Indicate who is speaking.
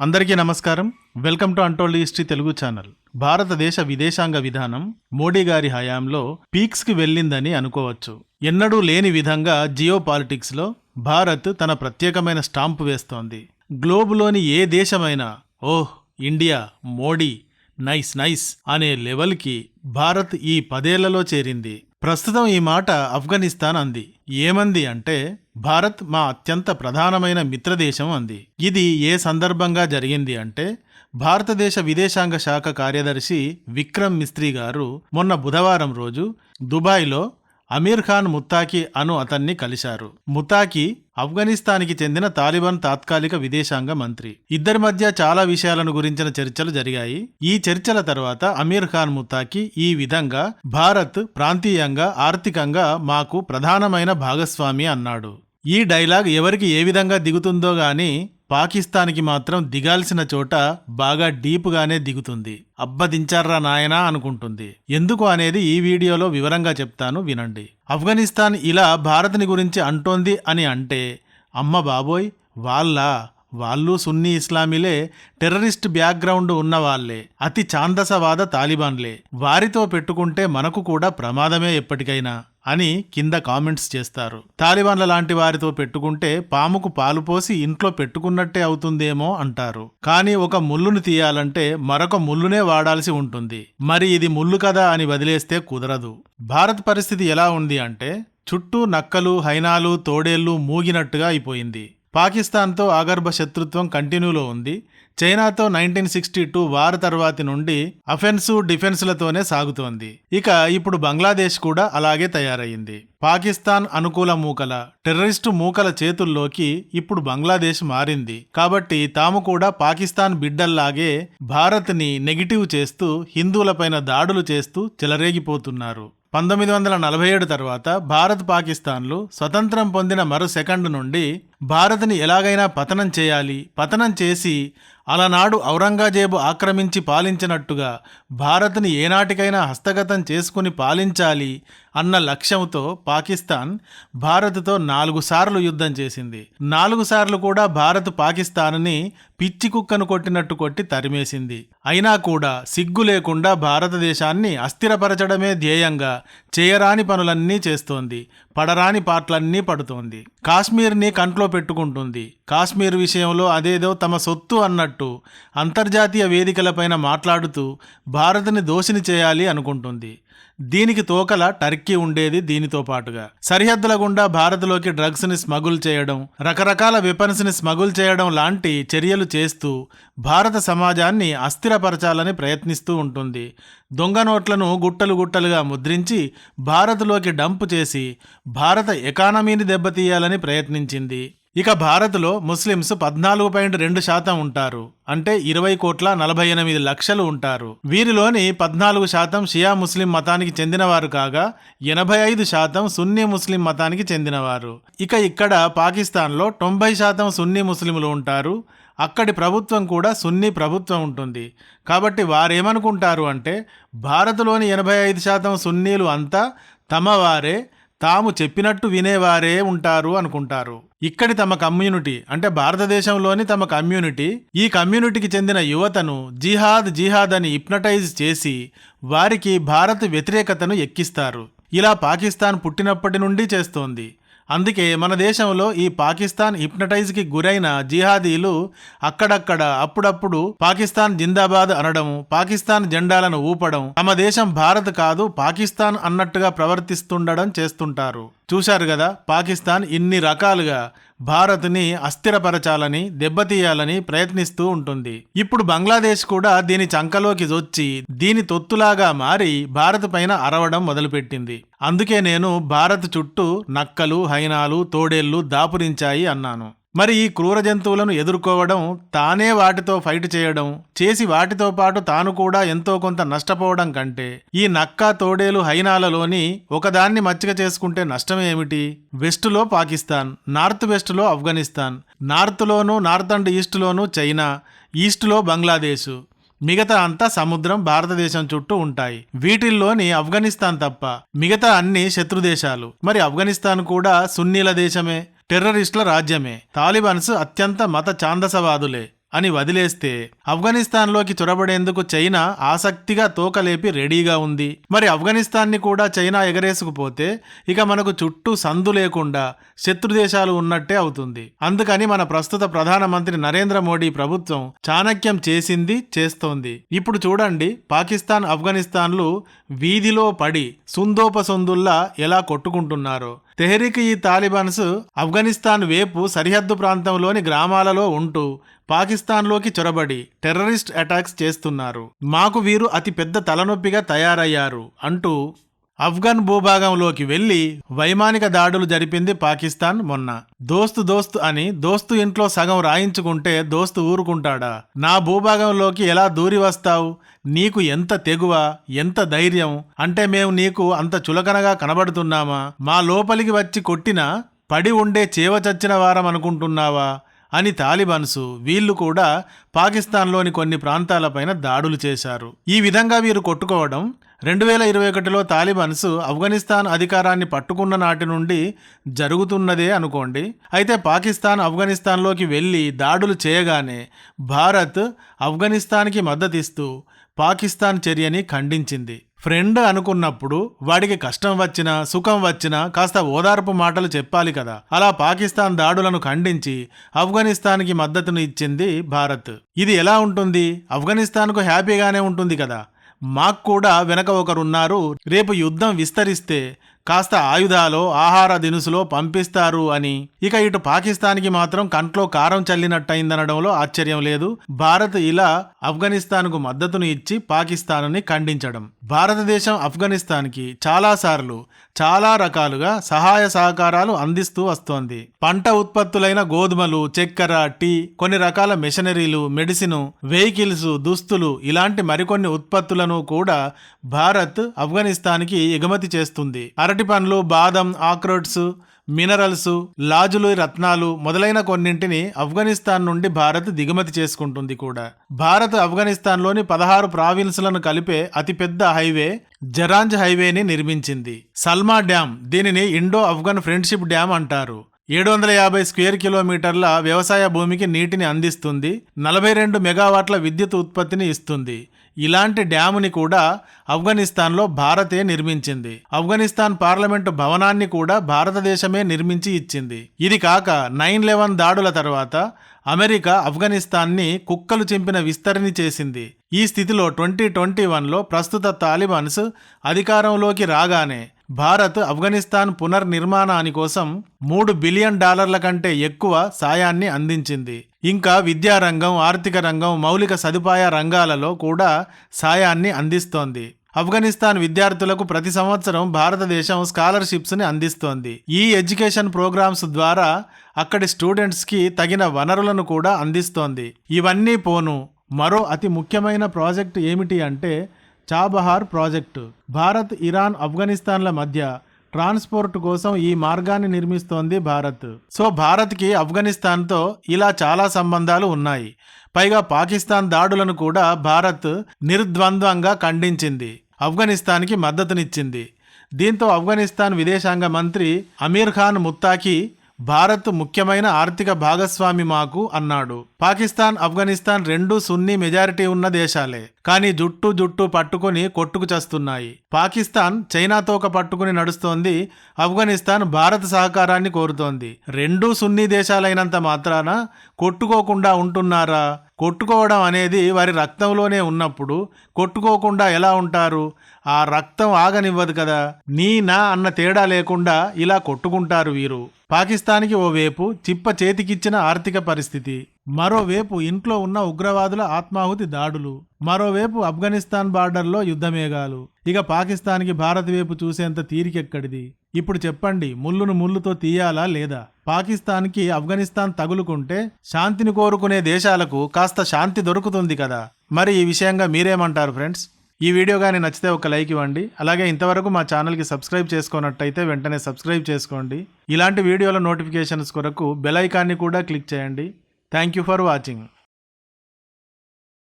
Speaker 1: అందరికీ నమస్కారం. Welcome to untold history Telugu channel. భారతదేశ విదేశాంగ విధానం మోడీ గారి హయాంలో పీక్స్కి వెళ్ళిందని అనుకోవచ్చు. ఎన్నడూ లేని విధంగా జియో పాలిటిక్స్లో భారత్ తన ప్రత్యేకమైన స్టాంపు వేస్తోంది. గ్లోబులోని ఏ దేశమైనా oh India Modi nice nice అనే లెవెల్కి భారత్ ఈ పదేళ్ళలో చేరింది. ప్రస్తుతం ఈ మాట ఆఫ్ఘనిస్తాన్ అంది. ఏమంది అంటే భారత్ మా అత్యంత ప్రధానమైన మిత్రదేశం అంది. ఇది ఏ సందర్భంగా జరిగింది అంటే భారతదేశ విదేశాంగ శాఖ కార్యదర్శి విక్రమ్ మిస్త్రీ గారు మొన్న బుధవారం రోజు దుబాయ్లో అమీర్ ఖాన్ ముత్తాకి అను అతన్ని కలిశారు. ముతాకి ఆఫ్ఘనిస్తాన్కి చెందిన తాలిబాన్ తాత్కాలిక విదేశాంగ మంత్రి. ఇద్దరి మధ్య చాలా విషయాలను గురించిన చర్చలు జరిగాయి. ఈ చర్చల తర్వాత అమీర్ ఖాన్ ముతాకి ఈ విధంగా భారత్ ప్రాంతీయంగా ఆర్థికంగా మాకు ప్రధానమైన భాగస్వామి అన్నాడు. ఈ డైలాగ్ ఎవరికి ఏ విధంగా దిగుతుందో గాని పాకిస్తాన్కి మాత్రం దిగాల్సిన చోట బాగా డీప్గానే దిగుతుంది. అబ్బదించారా నాయనా అనుకుంటుంది. ఎందుకు అనేది ఈ వీడియోలో వివరంగా చెప్తాను వినండి. ఆఫ్ఘనిస్తాన్ ఇలా భారత్ని గురించి అంటోంది అని అంటే అమ్మ బాబోయ్ వాళ్ళ? వాళ్ళు సున్నీ ఇస్లామీలే టెర్రరిస్ట్ బ్యాక్గ్రౌండ్ ఉన్నవాళ్ళే అతి ఛాందసవాద తాలిబాన్లే. వారితో పెట్టుకుంటే మనకు కూడా ప్రమాదమే ఎప్పటికైనా అని కింద కామెంట్స్ చేస్తారు. తాలిబాన్ల లాంటి వారితో పెట్టుకుంటే పాముకు పాలు పోసి ఇంట్లో పెట్టుకున్నట్టే అవుతుందేమో అంటారు. కానీ ఒక ముల్లును తీయాలంటే మరొక ముల్లునే వాడాల్సి ఉంటుంది. మరి ఇది ముల్లు కదా అని వదిలేస్తే కుదరదు. భారత్ పరిస్థితి ఎలా ఉంది అంటే చుట్టూ నక్కలు హైనాలు తోడేళ్ళు మూగినట్టుగా అయిపోయింది. పాకిస్తాన్తో ఆగర్భ శత్రుత్వం కంటిన్యూలో ఉంది. చైనాతో నైన్టీన్ సిక్స్టీ టూ వార్ తర్వాతి నుండి అఫెన్సు డిఫెన్స్లతోనే సాగుతోంది. ఇక ఇప్పుడు బంగ్లాదేశ్ కూడా అలాగే తయారయ్యింది పాకిస్తాన్ అనుకూల మూకల టెర్రరిస్టు మూకల చేతుల్లోకి ఇప్పుడు బంగ్లాదేశ్ మారింది. కాబట్టి తాము కూడా పాకిస్తాన్ బిడ్డల్లాగే భారత్ని నెగిటివ్ చేస్తూ హిందువులపైన దాడులు చేస్తూ చెలరేగిపోతున్నారు. పంతొమ్మిది వందల నలభై ఏడు తర్వాత భారత్ పాకిస్తాన్లు స్వతంత్రం పొందిన మరో సెకండ్ నుండి భారత్ని ఎలాగైనా పతనం చేయాలి పతనం చేసి అలనాడు ఔరంగజేబు ఆక్రమించి పాలించినట్టుగా భారత్ని ఏనాటికైనా హస్తగతం చేసుకుని పాలించాలి అన్న లక్ష్యంతో పాకిస్తాన్ భారత్తో నాలుగు సార్లు యుద్ధం చేసింది. నాలుగు సార్లు కూడా భారత్ పాకిస్తాన్ని పిచ్చి కుక్కను కొట్టినట్టు కొట్టి తరిమేసింది. అయినా కూడా సిగ్గు లేకుండా భారతదేశాన్ని అస్థిరపరచడమే ధ్యేయంగా చేయరాని పనులన్నీ చేస్తోంది పడరాని పాటలన్నీ పడుతోంది. కాశ్మీర్ని కంట్లో పెట్టుకుంటుంది. కాశ్మీర్ విషయంలో అదేదో తమ సొత్తు అన్నట్టు అంతర్జాతీయ వేదికలపైన మాట్లాడుతూ భారత్ని దోషిని చేయాలి అనుకుంటుంది. దీనికి తోకల టర్కీ ఉండేది దీనితో పాటుగా. సరిహద్దుల గుండా భారత్లోకి డ్రగ్స్ని స్మగుల్ చేయడం రకరకాల వెపన్స్ని స్మగుల్ చేయడం లాంటి చర్యలు చేస్తూ భారత సమాజాన్ని అస్థిరపరచాలని ప్రయత్నిస్తూ ఉంటుంది. దొంగ నోట్లను గుట్టలు గుట్టలుగా ముద్రించి భారత్లోకి డంప్ చేసి భారత ఎకానమీని దెబ్బతీయాలని ప్రయత్నించింది. ఇక భారత్లో ముస్లిమ్స్ పద్నాలుగు పాయింట్ రెండు శాతం ఉంటారు. అంటే ఇరవై కోట్ల నలభై ఎనిమిది లక్షలు ఉంటారు. వీరిలోని పద్నాలుగు శాతం షియా ముస్లిం మతానికి చెందినవారు కాగా ఎనభై ఐదు శాతం సున్నీ ముస్లిం మతానికి చెందినవారు. ఇక ఇక్కడ పాకిస్తాన్లో తొంభై శాతం సున్నీ ముస్లింలు ఉంటారు. అక్కడి ప్రభుత్వం కూడా సున్నీ ప్రభుత్వం ఉంటుంది. కాబట్టి వారేమనుకుంటారు అంటే భారత్లోని ఎనభై ఐదు శాతం సున్నీలు అంతా తమ వారే తాము చెప్పినట్టు వినేవారే ఉంటారు అనుకుంటారు. ఇక్కడి తమ కమ్యూనిటీ అంటే భారతదేశంలోని తమ కమ్యూనిటీ ఈ కమ్యూనిటీకి చెందిన యువతను జిహాద్ జిహాద్ అని హిప్నటైజ్ చేసి వారికి భారత్ వ్యతిరేకతను ఎక్కిస్తారు. ఇలా పాకిస్తాన్ పుట్టినప్పటి నుండి చేస్తోంది. అందుకే మన దేశంలో ఈ పాకిస్తాన్ హిప్నటైజ్కి గురైన జిహాదీలు అక్కడక్కడ అప్పుడప్పుడు పాకిస్తాన్ జిందాబాద్ అనడం పాకిస్తాన్ జెండాలను ఊపడం తమ దేశం భారత్ కాదు పాకిస్తాన్ అన్నట్టుగా ప్రవర్తిస్తుండడం చేస్తుంటారు. చూశారు కదా పాకిస్తాన్ ఇన్ని రకాలుగా భారత్ని అస్థిరపరచాలని దెబ్బతీయాలని ప్రయత్నిస్తూ ఉంటుంది. ఇప్పుడు బంగ్లాదేశ్ కూడా దీని చంకలోకి వచ్చి దీని తొత్తులాగా మారి భారత్ పైన అరవడం మొదలుపెట్టింది. అందుకే నేను భారత్ చుట్టూ నక్కలు హైనాలు తోడేళ్ళు దాపురించాయి అన్నాను. మరి ఈ క్రూర జంతువులను ఎదుర్కోవడం తానే వాటితో ఫైట్ చేయడం చేసి వాటితో పాటు తాను కూడా ఎంతో కొంత నష్టపోవడం కంటే ఈ నక్క తోడేలు హైనాలలోని ఒకదాన్ని మచ్చిక చేసుకుంటే నష్టం ఏమిటి? వెస్టులో పాకిస్తాన్ నార్త్ వెస్టులో ఆఫ్ఘనిస్తాన్ నార్త్లోనూ నార్త్ అండ్ ఈస్ట్లోనూ చైనా ఈస్ట్లో బంగ్లాదేశు. మిగతా అంతా సముద్రం భారతదేశం చుట్టూ ఉంటాయి. వీటిల్లోని ఆఫ్ఘనిస్తాన్ తప్ప మిగతా అన్ని శత్రుదేశాలు. మరి ఆఫ్ఘనిస్తాన్ కూడా సున్నీల దేశమే. టెర్రరిస్టుల రాజ్యమే. తాలిబాన్స్ అత్యంత మత ఛాందసవాదులే అని వదిలేస్తే ఆఫ్ఘనిస్తాన్లోకి చొరబడేందుకు చైనా ఆసక్తిగా తోకలేపి రెడీగా ఉంది. మరి ఆఫ్ఘనిస్తాన్ని కూడా చైనా ఎగరేసుకుపోతే ఇక మనకు చుట్టూ సందు లేకుండా శత్రు దేశాలు ఉన్నట్టే అవుతుంది. అందుకని మన ప్రస్తుత ప్రధానమంత్రి నరేంద్ర మోడీ ప్రభుత్వం చాణక్యం చేసింది చేస్తోంది. ఇప్పుడు చూడండి పాకిస్తాన్ ఆఫ్ఘనిస్తాన్లు వీధిలో పడి సుందోపసొందుల్లా ఎలా కొట్టుకుంటున్నారో. తెహ్రీక్ ఈ తాలిబాన్స్ ఆఫ్ఘనిస్తాన్ వేపు సరిహద్దు ప్రాంతంలోని గ్రామాలలో ఉంటూ పాకిస్తాన్లోకి చొరబడి టెర్రరిస్ట్ అటాక్స్ చేస్తున్నారు. మాకు వీరు అతి పెద్ద తలనొప్పిగా తయారయ్యారు అంటూ ఆఫ్ఘన్ భూభాగంలోకి వెళ్ళి వైమానిక దాడులు జరిపింది పాకిస్తాన్ మొన్న. దోస్తు దోస్తు అని దోస్తు ఇంట్లో సగం రాయించుకుంటే దోస్తు ఊరుకుంటాడా? నా భూభాగంలోకి ఎలా దూరి వస్తావు? నీకు ఎంత తెగువ ఎంత ధైర్యం? అంటే మేము నీకు అంత చులకనగా కనబడుతున్నామా? మా లోపలికి వచ్చి కొట్టినా పడి ఉండే చేవ చచ్చిన వారం అనుకుంటున్నావా అని తాలిబాన్స్ వీళ్ళు కూడా పాకిస్తాన్లోని కొన్ని ప్రాంతాలపైన దాడులు చేశారు. ఈ విధంగా వీరు కొట్టుకోవడం రెండు వేల ఇరవై ఒకటిలో తాలిబాన్స్ ఆఫ్ఘనిస్తాన్ అధికారాన్ని పట్టుకున్న నాటి నుండి జరుగుతున్నదే అనుకోండి. అయితే పాకిస్తాన్ ఆఫ్ఘనిస్తాన్లోకి వెళ్ళి దాడులు చేయగానే భారత్ ఆఫ్ఘనిస్తాన్కి మద్దతిస్తూ పాకిస్తాన్ చర్యని ఖండించింది. ఫ్రెండ్ అనుకున్నప్పుడు వాడికి కష్టం వచ్చినా సుఖం వచ్చినా కాస్త ఓదార్పు మాటలు చెప్పాలి కదా. అలా పాకిస్తాన్ దాడులను ఖండించి ఆఫ్ఘనిస్తాన్కి మద్దతును ఇచ్చింది భారత్. ఇది ఎలా ఉంటుంది? ఆఫ్ఘనిస్తాన్కు హ్యాపీగానే ఉంటుంది కదా. మాకు కూడా వెనక ఒకరున్నారు. రేపు యుద్ధం విస్తరిస్తే కాస్త ఆయుధాలో ఆహార దినుసులో పంపిస్తారు అని. ఇక ఇటు పాకిస్తాన్కి మాత్రం కంట్లో కారం చల్లినట్టయిందనడంలో ఆశ్చర్యం లేదు. భారత్ ఇలా ఆఫ్ఘనిస్తాన్కు మద్దతును ఇచ్చి పాకిస్తాన్ని ఖండించడం. భారతదేశం ఆఫ్ఘనిస్తాన్కి చాలాసార్లు చాలా రకాలుగా సహాయ సహకారాలు అందిస్తూ వస్తోంది. పంట ఉత్పత్తులైన గోధుమలు చక్కెర టీ కొన్ని రకాల మెషనరీలు మెడిసిన్ వెహికల్స్ దుస్తులు ఇలాంటి మరికొన్ని ఉత్పత్తులను కూడా భారత్ ఆఫ్ఘనిస్తాన్కి ఎగుమతి చేస్తుంది. అరటి పండ్లు బాదం ఆక్రోట్స్ మినరల్స్ లాజులు రత్నాలు మొదలైన కొన్నింటిని ఆఫ్ఘనిస్తాన్ నుండి భారత్ దిగుమతి చేసుకుంటుంది కూడా. భారత్ ఆఫ్ఘనిస్తాన్లోని పదహారు ప్రావిన్సులను కలిపే అతిపెద్ద హైవే జరాంజ్ హైవేని నిర్మించింది. సల్మా డ్యామ్ దీనిని ఇండో ఆఫ్ఘన్ ఫ్రెండ్షిప్ డ్యామ్ అంటారు. ఏడు వందల యాభై స్క్వేర్ కిలోమీటర్ల వ్యవసాయ భూమికి నీటిని అందిస్తుంది నలభై రెండు మెగావాట్ల విద్యుత్ ఉత్పత్తిని ఇస్తుంది. ఇలాంటి డ్యాముని కూడా ఆఫ్ఘనిస్తాన్లో భారతే నిర్మించింది. ఆఫ్ఘనిస్తాన్ పార్లమెంటు భవనాన్ని కూడా భారతదేశమే నిర్మించి ఇచ్చింది. ఇది కాక నైన్ లెవెన్ దాడుల తర్వాత అమెరికా ఆఫ్ఘనిస్తాన్ని కుక్కలు చింపిన విస్తరణి చేసింది. ఈ స్థితిలో ట్వంటీ ట్వంటీ వన్లో ప్రస్తుత తాలిబాన్స్ అధికారంలోకి రాగానే భారత్ ఆఫ్ఘనిస్తాన్ పునర్నిర్మాణాని కోసం మూడు బిలియన్ డాలర్ల కంటే ఎక్కువ సాయాన్ని అందించింది. ఇంకా విద్యారంగం ఆర్థిక రంగం మౌలిక సదుపాయ రంగాలలో కూడా సాయాన్ని అందిస్తోంది. ఆఫ్ఘనిస్తాన్ విద్యార్థులకు ప్రతి సంవత్సరం భారతదేశం స్కాలర్షిప్స్ని అందిస్తోంది. ఈ ఎడ్యుకేషన్ ప్రోగ్రామ్స్ ద్వారా అక్కడి స్టూడెంట్స్కి తగిన వనరులను కూడా అందిస్తోంది. ఇవన్నీ పోను మరో అతి ముఖ్యమైన ప్రాజెక్ట్ ఏమిటి అంటే చాబహార్ ప్రాజెక్టు. భారత్ ఇరాన్ ఆఫ్ఘనిస్తాన్ల మధ్య ట్రాన్స్పోర్ట్ కోసం ఈ మార్గాన్ని నిర్మిస్తోంది భారత్. సో భారత్కి ఆఫ్ఘనిస్తాన్తో ఇలా చాలా సంబంధాలు ఉన్నాయి. పైగా పాకిస్తాన్ దాడులను కూడా భారత్ నిర్ద్వంద్వంగా ఖండించింది. ఆఫ్ఘనిస్తాన్కి మద్దతునిచ్చింది. దీంతో ఆఫ్ఘనిస్తాన్ విదేశాంగ మంత్రి అమీర్ ఖాన్ ముత్తాకి భారత్ ముఖ్యమైన ఆర్థిక భాగస్వామి మాకు అన్నాడు. పాకిస్తాన్ ఆఫ్ఘనిస్తాన్ రెండు సున్నీ మెజారిటీ ఉన్న దేశాలే. కానీ జుట్టు జుట్టు పట్టుకుని కొట్టుకు చస్తున్నాయి. పాకిస్తాన్ చైనాతోక పట్టుకుని నడుస్తోంది. ఆఫ్ఘనిస్తాన్ భారత్ సహకారాన్ని కోరుతోంది. రెండు సున్నీ దేశాలైనంత మాత్రాన కొట్టుకోకుండా ఉంటున్నారా? కొట్టుకోవడం అనేది వారి రక్తంలోనే ఉన్నప్పుడు కొట్టుకోకుండా ఎలా ఉంటారు? ఆ రక్తం ఆగనివ్వదు కదా. నీ నా అన్న తేడా లేకుండా ఇలా కొట్టుకుంటారు వీరు. పాకిస్తాన్కి ఓవైపు చిప్ప చేతికిచ్చిన ఆర్థిక పరిస్థితి. మరోవైపు ఇంట్లో ఉన్న ఉగ్రవాదుల ఆత్మాహుతి దాడులు. మరోవైపు ఆఫ్ఘనిస్తాన్ బార్డర్లో యుద్ధమేఘాలు. ఇక పాకిస్తాన్కి భారత్ వైపు చూసేంత తీరికెక్కడిది? ఇప్పుడు చెప్పండి ముళ్ళును ముళ్ళుతో తీయాలా లేదా? పాకిస్తాన్కి ఆఫ్ఘనిస్తాన్ తగులుకుంటే శాంతిని కోరుకునే దేశాలకు కాస్త శాంతి దొరుకుతుంది కదా? మరి ఈ విషయంగా మీరేమంటారు ఫ్రెండ్స్? ఈ వీడియో కానీ నచ్చితే ఒక లైక్ ఇవ్వండి అలాగే ఇంతవరకు మా ఛానల్కి సబ్స్క్రైబ్ చేసుకున్నట్టయితే వెంటనే సబ్స్క్రైబ్ చేసుకోండి. ఇలాంటి వీడియోల నోటిఫికేషన్స్ కొరకు బెల్ ఐకాన్ని కూడా క్లిక్ చేయండి. Thank you for watching.